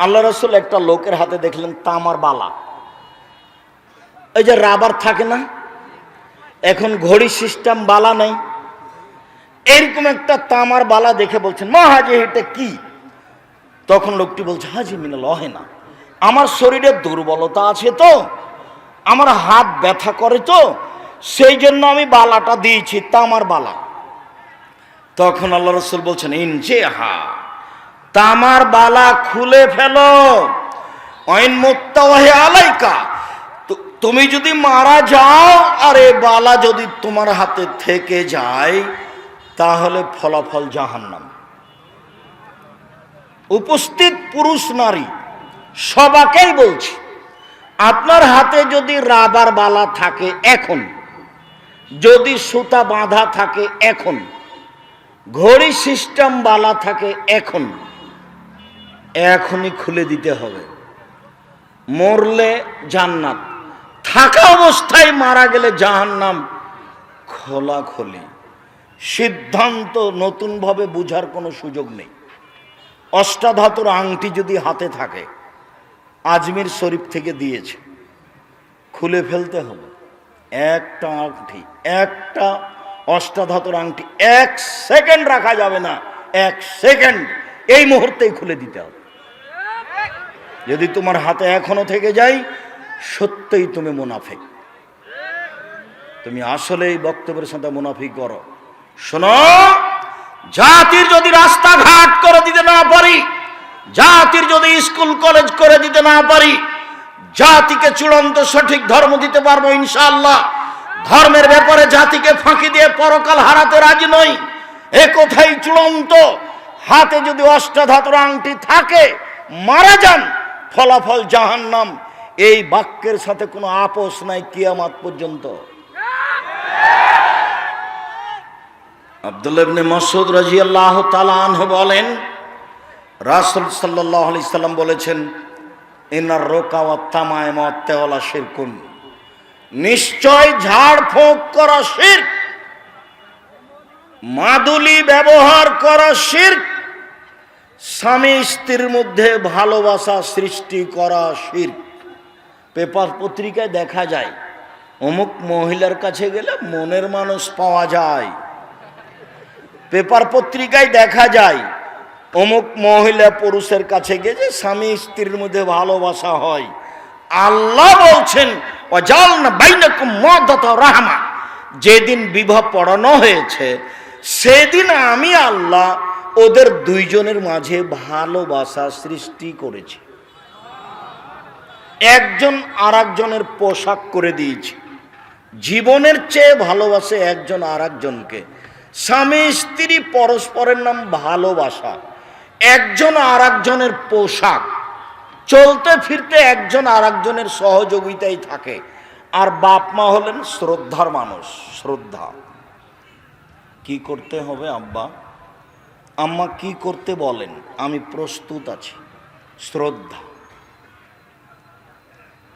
আল্লাহ রসুল একটা লোকের হাতে দেখলেন তামার বালা। এই যে রাবার থাকে না, এখন ঘড়ি সিস্টেম বালা নেই। এরকম একটা তামার বালা দেখে বলছেন, মা, হাজি, এটা কি? তখন লোকটি বলছে, হাজি, মিনা লহে না। আমার শরীরে দুর্বলতা আছে তো, আমার হাত ব্যথা করে তো, সেই জন্য আমি বালাটা দিয়েছি, তামার বালা। তখন আল্লাহ রসুল বলছেন ইনজে হা তামার বালা খুলে ফেলো। অইন আলাইকা। তুমি যদি মারা যাও, আর এ বালা যদি তোমার হাতে থেকে যায়, তাহলে ফলাফল জাহান্নাম। উপস্থিত পুরুষ নারী, সবাকেই বলছি, আপনার হাতে যদি রাবার বালা থাকে এখন, যদি সুতা বাঁধা থাকে এখন, ঘড়ি সিস্টেম বালা থাকে এখন এখনই খুলে দিতে হবে। মরলে জান্নাত। থাকা অবস্থায় মারা গেলে জাহান্নাম খোলা খোলি সিদ্ধান্ত নতুনভাবে বুঝার কোনো সুযোগ নেই। অষ্টাধাতুর আংটি যদি হাতে থাকে, আজমির শরীফ থেকে দিয়েছে। খুলে ফেলতে হবে। একটা আংটি, একটা অষ্টাধাতুর আংটি এক সেকেন্ড রাখা যাবে না। এক সেকেন্ড। এই মুহূর্তেই খুলে দিতে হবে। যদি তোমার হাতে এখনও থেকে যাই সত্যই তুমি মুনাফিক। তুমি আসলে এই বক্তব্যের সাথে মুনাফিক করো শোনো, জাতির যদি রাস্তাঘাট করে দিতে না পারি, জাতির যদি স্কুল, কলেজ করে দিতে না পারি, জাতিকে চূড়ান্ত সঠিক ধর্ম দিতে পারব ইনশাআল্লাহ। ধর্মের ব্যাপারে জাতিকে ফাঁকি দিয়ে পরকাল হারাতে রাজি নই। এ কোথায় চূড়ান্ত। হাতে যদি অষ্টাধাতুর আংটি থাকে, মারা যান। ফলাফল জাহান্নাম। এই বাক্যের সাথে কোনো আপোষ নাই কিয়ামাত পর্যন্ত। আব্দুল্লাহ ইবনে মাসউদ রাদিয়াল্লাহু তাআলা আনহু বলেন, রাসূল সাল্লাল্লাহু আলাইহি সাল্লাম বলেছেন ইনার রোকা ওয়া তামায়ম তেওলা শিরকুন। নিশ্চয় ঝাড় ফোঁক করা শিরক, মাদুলি ব্যবহার করা শিরক স্বামী স্ত্রীর মধ্যে ভালোবাসা সৃষ্টি করা শিরক পেপার পত্রিকায় দেখা যায়, অমুক মহিলার কাছে গেলে মনের মানুষ পাওয়া যায়। পেপার পত্রিকায় দেখা যায়, অমুক মহিলা পুরুষের কাছে গেছে স্বামী স্ত্রীর মধ্যে ভালোবাসা হয়। আল্লাহ বলছেন অজাল না বাইনাকুম মদত রাহমা। যেদিন বিবাহ পড়ানো হয়েছে, সেদিন আমি আল্লাহ ওদের দুইজনের মাঝে ভালোবাসা সৃষ্টি করেছে। একজন আর একজনের পোশাক করে দিয়েছে। জীবনের চেয়ে ভালোবাসে একজন আর একজনকে স্বামী, স্ত্রী, পরস্পরের নাম ভালোবাসা। একজন আর একজনের পোশাক। চলতে ফিরতে একজন আর একজনের সহযোগিতাই থাকে। আর বাপ মা হলেন শ্রদ্ধার মানুষ, শ্রদ্ধা। কি করতে হবে আব্বা? আম্মা কি করতে বলেন? আমি প্রস্তুত আছি। শ্রদ্ধা।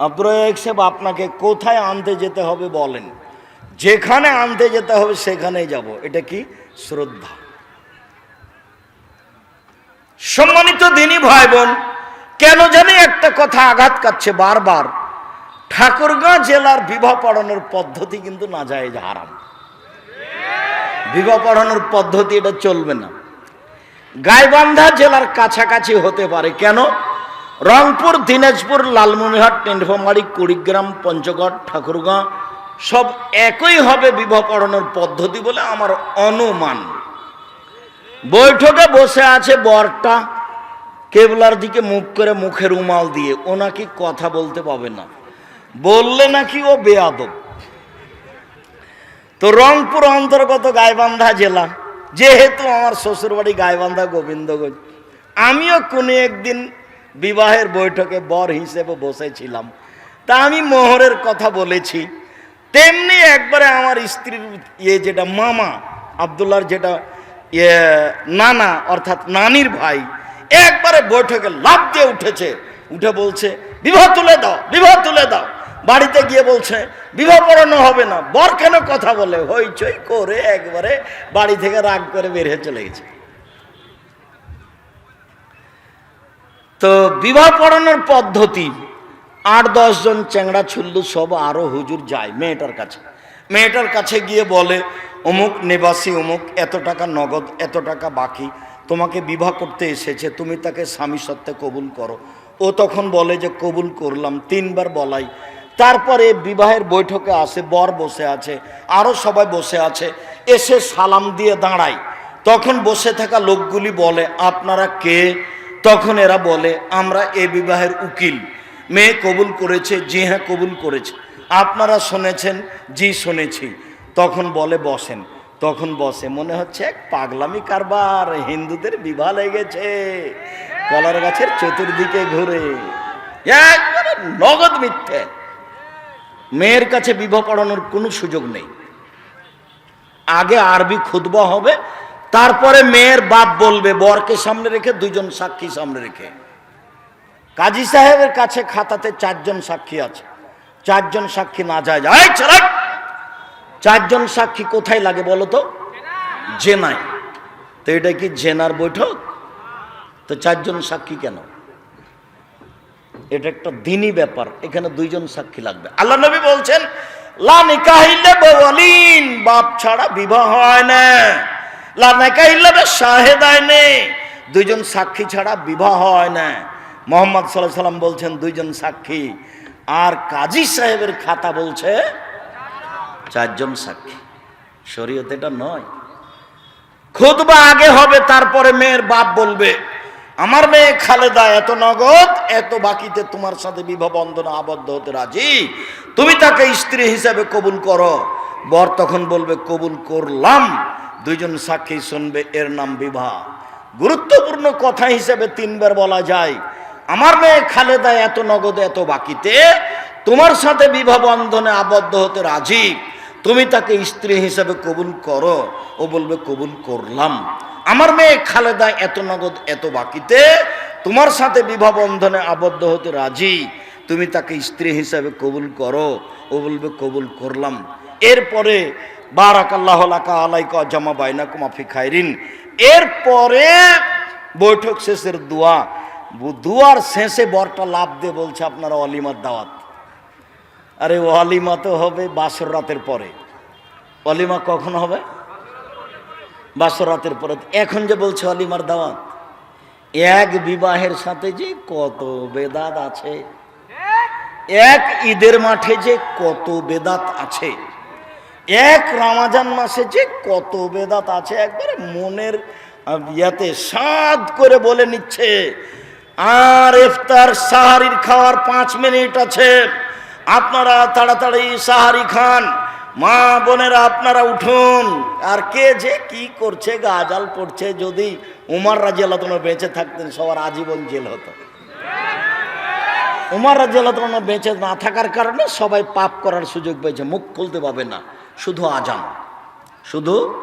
আব্দুর সাহেব, আপনাকে কোথায় আনতে যেতে হবে বলেন? যেখানে আনতে যেতে হবে সেখানেই যাব। এটা কি? শ্রদ্ধা। সম্মানিত দিনী ভাই বোন কেন জানি একটা কথা আঘাত কাচ্ছে বারবার। ঠাকুরগাঁ জেলার বিবাহ পড়ানোর পদ্ধতি কিন্তু না যায় হারাম। বিবাহ পড়ানোর পদ্ধতি এটা চলবে না। গাইবান্ধা জেলার কাছাকাছি হতে পারে। কেন? রংপুর, দিনাজপুর, লালমনিরহাট, টেন্ডফামারি, কুড়িগ্রাম, পঞ্চগড় ঠাকুরগাঁ সব একই হবে বিবাহ পড়ানোর পদ্ধতি বলে আমার অনুমান। বৈঠকে বসে আছে বরটা। কেবলার দিকে মুখ করে মুখে রুমাল দিয়ে। ও নাকি কথা বলতে পাবে না। বললে নাকি ও বেয়াদব। তো রংপুর অন্তর্গত গাইবান্ধা জেলা যেহেতু আমার শ্বশুরবাড়ি গাইবান্ধা গোবিন্দগঞ্জ, আমিও কোনো একদিন বিবাহের বৈঠকে বর হিসেবে বসেছিলাম। তা আমি মোহরের কথা বলেছি। তেমনি একবারে আমার স্ত্রীর ইয়ে যেটা, মামা আবদুল্লার যেটা ইয়ে নানা অর্থাৎ নানির ভাই, একবারে বৈঠকে লাভ দিয়ে উঠেছে। উঠে বলছে, বিবাহ তুলে দাও, বিবাহ তুলে দাও। বাড়িতে গিয়ে বলছে, বিবাহ পড়ানো হবে না। বর কেন কথা বলে? হইচই করে একবারে বাড়ি থেকে রাগ করে বের হয়ে চলে গেছে। তো বিবাহ পড়ানোর পদ্ধতি, আট দশ জন চ্যাংড়া ছুল্লু সব আরও হুজুর যায় মেয়েটার কাছে। মেয়েটার কাছে গিয়ে বলে, অমুক নিবাসী, অমুক এত টাকা নগদ, এত টাকা বাকি, তোমাকে বিবাহ করতে এসেছে, তুমি তাকে স্বামী সত্ত্বে কবুল করো। ও তখন বলে যে, কবুল করলাম। তিনবার বলাই তারপরে বিবাহের বৈঠকে আসে, বর বসে আছে আরও সবাই বসে আছে, এসে সালাম দিয়ে দাঁড়ায়। তখন বসে থাকা লোকগুলি বলে, আপনারা কে? তখন এরা বলে, আমরা এ বিবাহের উকিল। মেয়ে কবুল করেছে, জি হ্যাঁ কবুল করেছে। আপনারা শুনেছেন, জি শুনেছি। তখন বলে, বসেন। তখন বসে, মনে হচ্ছে এক পাগলামি কারবার, হিন্দুদের বিবাহ লেগেছে, কলার গাছের চতুর্দিকে ঘুরে। নগদ মিথ্যে। মেয়ের কাছে বিবাহ পড়ানোর কোনো সুযোগ নেই। আগে আরবি খুতবা হবে, তারপরে মেয়ের বাপ বলবে, বরকে সামনে রেখে দুজন সাক্ষী সামনে রেখে। কাজী সাহেবের কাছে খাতাতে চারজন সাক্ষী আছে। চারজন সাক্ষী না যায় যায়। চারজন সাক্ষী কোথায় লাগে বলো তো? জেনায়। তো এটা কি জেনার বৈঠক? তো চারজন সাক্ষী কেন? এটা একটা দিনই ব্যাপার, এখানে দুইজন সাক্ষী লাগবে। আল্লাহ নবী বলছেন, লা নিকাহিল্লে বওয়ালিন বাপ ছাড়া বিবাহ হয় না। লা নিকাহিল্লে শাহেদায় নে, দুইজন সাক্ষী ছাড়া বিবাহ হয় না। মোহাম্মদ সাল্লাহ সাল্লাম বলছেন, দুইজন সাক্ষী। আর কাজী সাহেবের খাতা বলছে, চারজন সাক্ষী। শরীয়ত এটা নয়। খুদবা আগে হবে, তারপরে মেয়ের বাপ বলবে। আমার মেয়ে খালেদা, এত নগদ, এত বাকিতে তোমার সাথে বিবাহ বন্ধনে আবদ্ধ হতে রাজি? তুমি তাকে স্ত্রী হিসাবে কবুল করো। বর তখন বলবে, কবুল করলাম। দুইজন সাক্ষী শুনবে, এর নাম বিবাহ। গুরুত্বপূর্ণ কথা হিসেবে তিনবার বলা যায়, আমার মেয়ে খালেদা, এত নগদ, এত বাকিতে তোমার সাথে বিবাহ বন্ধনে আবদ্ধ হতে রাজি। তুমি তাকে স্ত্রী হিসেবে কবুল করো। ও বলবে, কবুল করলাম। আমার মেয়ে খালেদা এত নগদ, এত বাকিতে, তোমার সাথে বিবাহ বন্ধনে আবদ্ধ হতে রাজি। তুমি তাকে স্ত্রী হিসাবে কবুল করো। ও বলবে, কবুল করলাম। এরপরে আলাইকা জামা বাইনা কুমাফি এরপরে বৈঠক শেষের দোয়া। দুয়ার শেষে বরটা লাভ দিয়ে বলছে, আপনারা অলিমার দাওয়াত। আরে, অলিমা তো হবে বাসর রাতের পরে। অলিমা কখন হবে? বাসর রাতের পরে এখন যে বলছে অলিমার দাওয়াত এক বিবাহের সাথে যে কত বেদাত আছে, এক ঈদের মাঠে যে কত বেদাত আছে, এক রামাজান মাসে যে কত বেদাত আছে, একবারে মনের ইয়াতে সাদ করে বলে নিচ্ছে, আর ইফতার সাহারির খাওয়ার পাঁচ মিনিট আছে, আপনারা তাড়াতাড়ি সাহারি খান। মা বোনেরা, আপনারা উঠুন। আর কে যে কি করছে গাজাল পড়ছে, যদি উমার রাজি আল্লাহ বেঁচে থাকতেন, সবার আজীবন জেল হতো। উমার রাজি আল্লাহ বেঁচে না থাকার কারণে সবাই পাপ করার সুযোগ পেয়েছে, মুখ খুলতে পাবে না। শুধু আজান। শুধু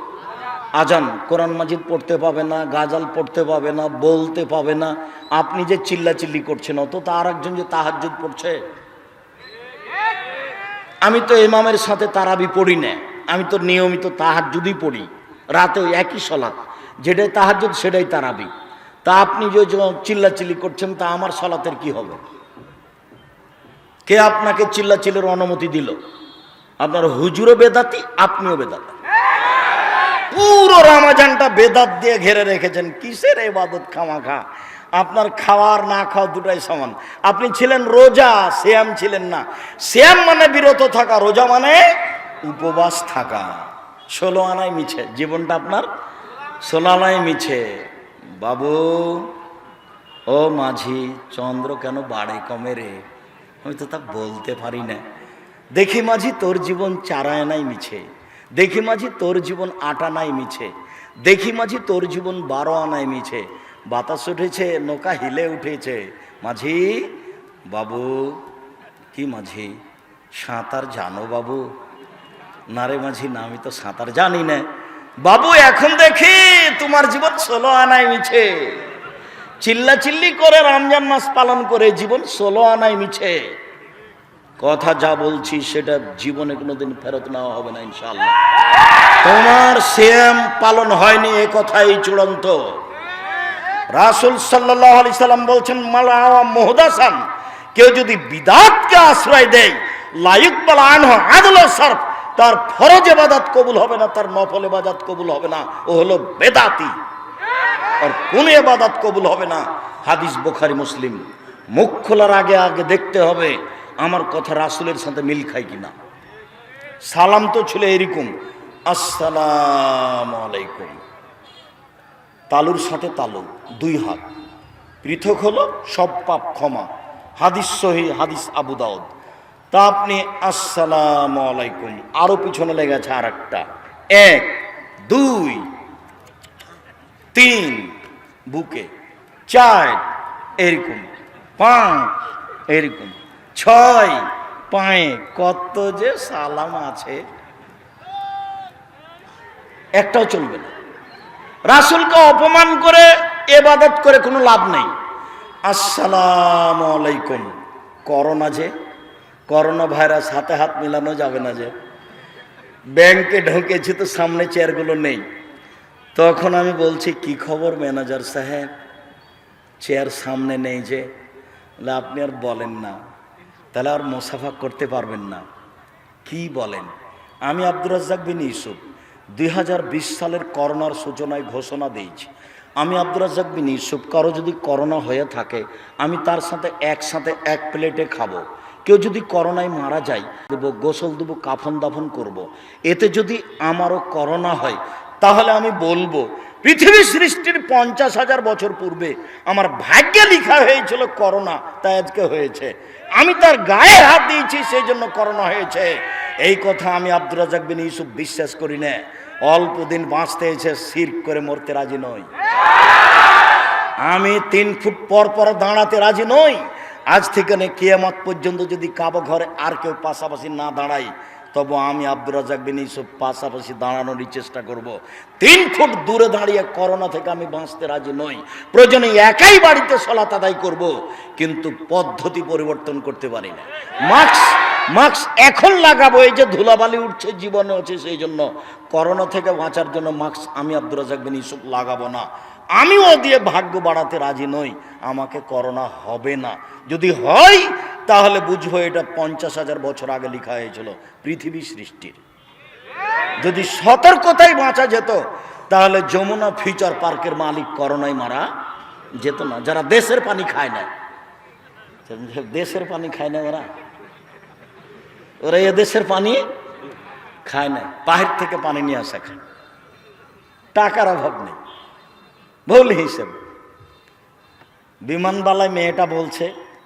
আজান। কোরআন মাজিদ পড়তে পাবে না গাজাল পড়তে পাবে না, বলতে পাবে না। আপনি যে চিল্লাচিল্লি করছেন অত তা আর একজন যে তাহাজ্জুদ পড়ছে আমি তো ইমামের সাথে তারাবি পড়ি না। আমি তো নিয়মিত তাহাজ্জুদই পড়ি। রাতে ওই একই সলাৎ। যেটাই তাহাজ্জুদ, সেটাই তারাবি। তা আপনি যে চিল্লাচিল্লি করছেন, তা আমার সলাতের কি হবে? কে আপনাকে চিল্লাচিল্লির অনুমতি দিল? আপনার হুজুরও বেদাতি, আপনিও বেদাতি। পুরো রামাজানটা বেদাত দিয়ে ঘেরে রেখেছেন। কিসের এবাদত খামাখা? আপনার খাওয়ার না খাওয়া দুটাই সমান। আপনি ছিলেন রোজা শ্যাম ছিলেন না। শ্যাম মানে বিরত থাকা, রোজা মানে উপবাস থাকা। ষোলো আনায় মিছে, জীবনটা আপনার ষোলো আনায় মিছে। বাবু, ও মাঝি, চন্দ্র কেন বাড়ে কমে রে? আমি তো তা বলতে পারি না। দেখি মাঝি, তোর জীবন চারায় নাই মিছে। দেখি মাঝি, তোর জীবন আটা নাই মিছে। দেখি মাঝি, তোর জীবন বারো আনায় মিছে। বাতাস উঠেছে, নৌকা হিলে উঠেছে। মাঝি, বাবু, কি মাঝি? সাঁতার জানো বাবু? না রে মাঝি, না, আমি তো সাঁতার জানি না। বাবু, এখন দেখি তোমার জীবন ষোলো আনায় মিছে। চিল্লা চিল্লি করে রমজান মাস পালন করে জীবন ষোলো আনায় মিছে। কথা যা বলছি সেটা জীবনে কোনোদিন ফেরত নেওয়া হবে না ইনশাল্লাহ তোমার সেম পালন হয়নি, এ কথাই চূড়ান্ত। রাসুল সাল্লাহ আলি সাল্লাম বলছেন, মালা মোহদাসান, কেউ যদি বিদাতকে আশ্রয় দেয় লায়ুক বলা আদল সরফ, তার ফরজ এবাদাত কবুল হবে না, তার নফল এবাদাত কবুল হবে না, ও হলো বেদাতি। আর কোন এবাদাত কবুল হবে না। হাদিস বোখারি, মুসলিম। মুখ খোলার আগে আগে দেখতে হবে, আমার কথা রাসুলের সাথে মিল খায় কিনা। সালাম তো ছিল এরকম, আসসালাম আলাইকুম। তালুর সাথে তালু, দুই হাত। পৃথক হলো সব পাপ ক্ষমা। হাদিস সহি, হাদিস আবু দাউদ। তা আপনি, আসসালাম আলাইকুম। আরও পিছনে লেগেছে আর একটা এক, দুই, তিন, বুকে। চার, এরকম। পাঁচ, এরকম। ছয়, পায়ে। কত যে সালাম আছে। একটাও চলবে না। রাসুলকে অপমান করে এবাদত করে কোনো লাভ নেই। আসসালাম আলাইকুম করোনা যে, করোনা ভাইরাস হাতে হাত মিলানো যাবে না যে। ব্যাংকে ঢুকেছি তো সামনে চেয়ারগুলো নেই। তখন আমি বলছি, কি খবর ম্যানেজার সাহেব? চেয়ার সামনে নেই যে। আপনি আর বলেন না। তাহলে আর মোসাফা করতে পারবেন না। কি বলেন? আমি আব্দুর রাজ্জাক বিন ইউসুফ। দুই হাজার বিশ সালের করোনার সূচনায় ঘোষণা দিয়েছি। আমি আব্দুর রাজ্জাক বিন ইউসুফ, কারও যদি করোনা হয়ে থাকে, আমি তার সাথে একসাথে এক প্লেটে খাব। কেউ যদি করোনায় মারা যায়, দেবো, গোসল দেবো, কাফন দাফন করব। এতে যদি আমারও করোনা হয়, তাহলে আমি বলব, পৃথিবী সৃষ্টির পঞ্চাশ হাজার বছর পূর্বে আমার ভাগ্যে লিখা হয়েছিল করোনা, তাই আজকে হয়েছে। আমি তার গায়ে হাত দিয়েছি, সেই জন্য করোনা হয়েছে। এই কথা আমি আব্দুর রাজাক বিন ইউসুফ বিশ্বাস করি না অল্প দিন বাঁচতে এসে সির করে মরতে রাজি নই আমি তিন ফুট পর পর দাঁড়াতে রাজি নই আজ থেকে নে কিয়ামত পর্যন্ত যদি কাবো ঘরে আর কেউ পাশাপাশি না দাঁড়াই তবু আমি আব্দুর রাজাক বিন ইউসুফ পাশাপাশি দাঁড়ানোরই চেষ্টা করব। তিন ফুট দূরে দাঁড়িয়ে করোনা থেকে আমি বাঁচতে রাজি নই প্রয়োজনে একাই বাড়িতে সলাত আদায় করব। কিন্তু পদ্ধতি পরিবর্তন করতে পারি না মাস্ক মাস্ক এখন লাগাবো, এই যে ধুলাবালি উঠছে, জীবনে হচ্ছে সেই জন্য। করোনা থেকে বাঁচার জন্য মাস্ক আমি আব্দুর রাজাক বিন লাগাবো না। আমিও দিয়ে ভাগ্য বাড়াতে রাজি নই। আমাকে করোনা হবে না। যদি হয়, তাহলে বুঝব এটা পঞ্চাশ হাজার বছর আগে লেখা হয়েছিল, পৃথিবী সৃষ্টির। যদি সতর্কতাই বাঁচা যেত, তাহলে যমুনা ফিউচার পার্কের মালিক করোনায় মারা যেত না। যারা দেশের পানি খায় না, দেশের পানি খায় না ওরা। ওরা এদেশের পানি খায় না, বাহির থেকে পানি নিয়ে আসা খায় টাকার অভাব নেই, ভুল হিসেবে। বিমানবালায় মেয়েটা বলছে,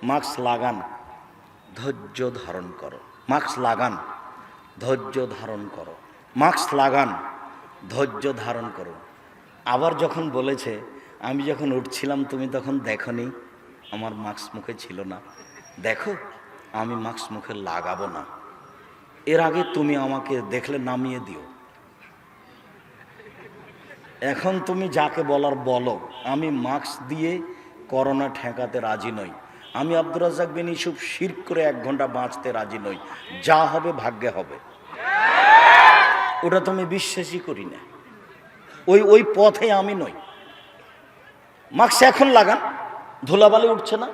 মাস্ক লাগান, ধৈর্য ধারণ করো, মাস্ক লাগান, ধৈর্য ধারণ করো, মাস্ক লাগান, ধৈর্য ধারণ করো। আবার যখন বলেছে, আমি যখন উঠছিলাম, তুমি তখন দেখনি, আমার মাস্ক মুখে ছিল না। দেখো, আমি মাস্ক মুখে লাগাবো না। এর আগে তুমি আমাকে দেখলে নামিয়ে দিও। এখন তুমি যাকে বলার বলো, আমি মাস্ক দিয়ে করোনা ঠেকাতে রাজি নই। আমি আব্দুর রাজাক বিন ইসুফ শির করে এক ঘণ্টা বাঁচতে রাজি নই। যা হবে ভাগ্যে হবে। ওটা তুমি বিশ্বাসই করি না। ওই ওই পথে আমি নই। মাস্ক এখন লাগান। ধুলাবালি উঠছে না।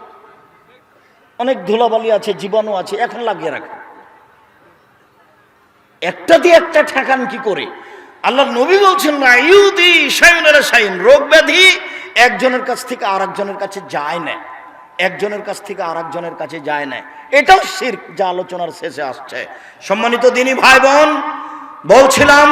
অনেক ধুলাবালি আছে, জীবাণু আছে, এখন লাগিয়ে রাখেন। একটা দিয়ে একটা ঠেকান কি করে? আল্লাহ নবী বলছেন না ইউদি সায়নের সাইন রোগ ব্যাধি একজনের কাছ থেকে আর একজনের কাছে যায় না। একজনের কাছ থেকে আর একজনের কাছে যায় না। এটাও শির যা আলোচনার শেষে আসছে। সম্মানিত দিনী ভাই বোন, বলছিলাম